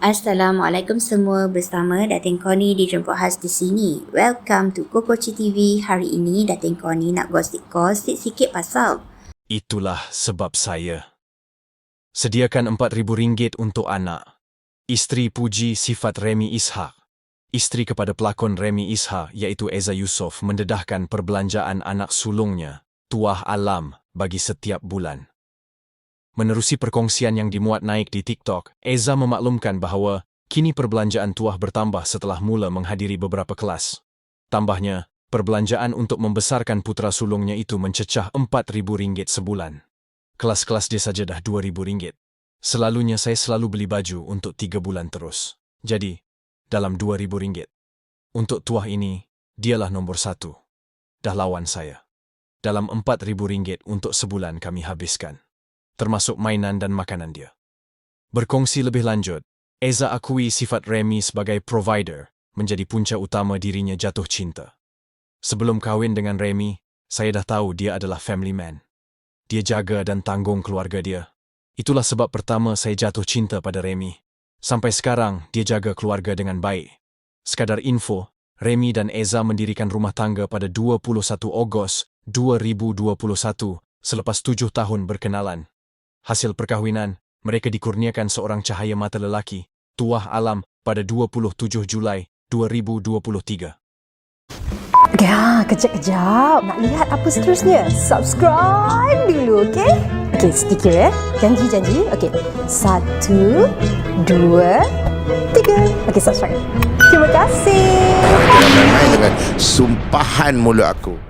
Assalamualaikum semua bersama Datin Koni dijemput khas di sini. Welcome to Kokoci TV. Hari ini Datin Koni nak gosip-gosip sikit pasal Itulah sebab saya. Sediakan RM4,000 untuk anak. Isteri puji sifat Remy Ishak. Isteri kepada pelakon Remy Ishak iaitu Eza Yusof mendedahkan perbelanjaan anak sulungnya, Tuah Alam, bagi setiap bulan. Menerusi perkongsian yang dimuat naik di TikTok, Eza memaklumkan bahawa kini perbelanjaan Tuah bertambah setelah mula menghadiri beberapa kelas. Tambahnya, perbelanjaan untuk membesarkan putra sulungnya itu mencecah RM4,000 sebulan. Kelas-kelas dia saja dah RM2,000. Selalunya saya selalu beli baju untuk tiga bulan terus. Jadi, dalam RM2,000. Untuk Tuah ini, dialah nombor satu. Dah lawan saya. Dalam RM4,000 untuk sebulan kami habiskan termasuk mainan dan makanan dia. Berkongsi lebih lanjut, Eza akui sifat Remy sebagai provider menjadi punca utama dirinya jatuh cinta. Sebelum kahwin dengan Remy, saya dah tahu dia adalah family man. Dia jaga dan tanggung keluarga dia. Itulah sebab pertama saya jatuh cinta pada Remy. Sampai sekarang, dia jaga keluarga dengan baik. Sekadar info, Remy dan Eza mendirikan rumah tangga pada 21 Ogos 2021 selepas tujuh tahun berkenalan. Hasil perkahwinan, mereka dikurniakan seorang cahaya mata lelaki, Tuah Alam, pada 27 Julai 2023. Ya, kejap-kejap. Nak lihat apa seterusnya? Subscribe dulu, okey? Okey, stiker ya. Janji-janji. Okey. Satu, dua, tiga. Okey, subscribe. Terima kasih. Dengan sumpahan mulut aku.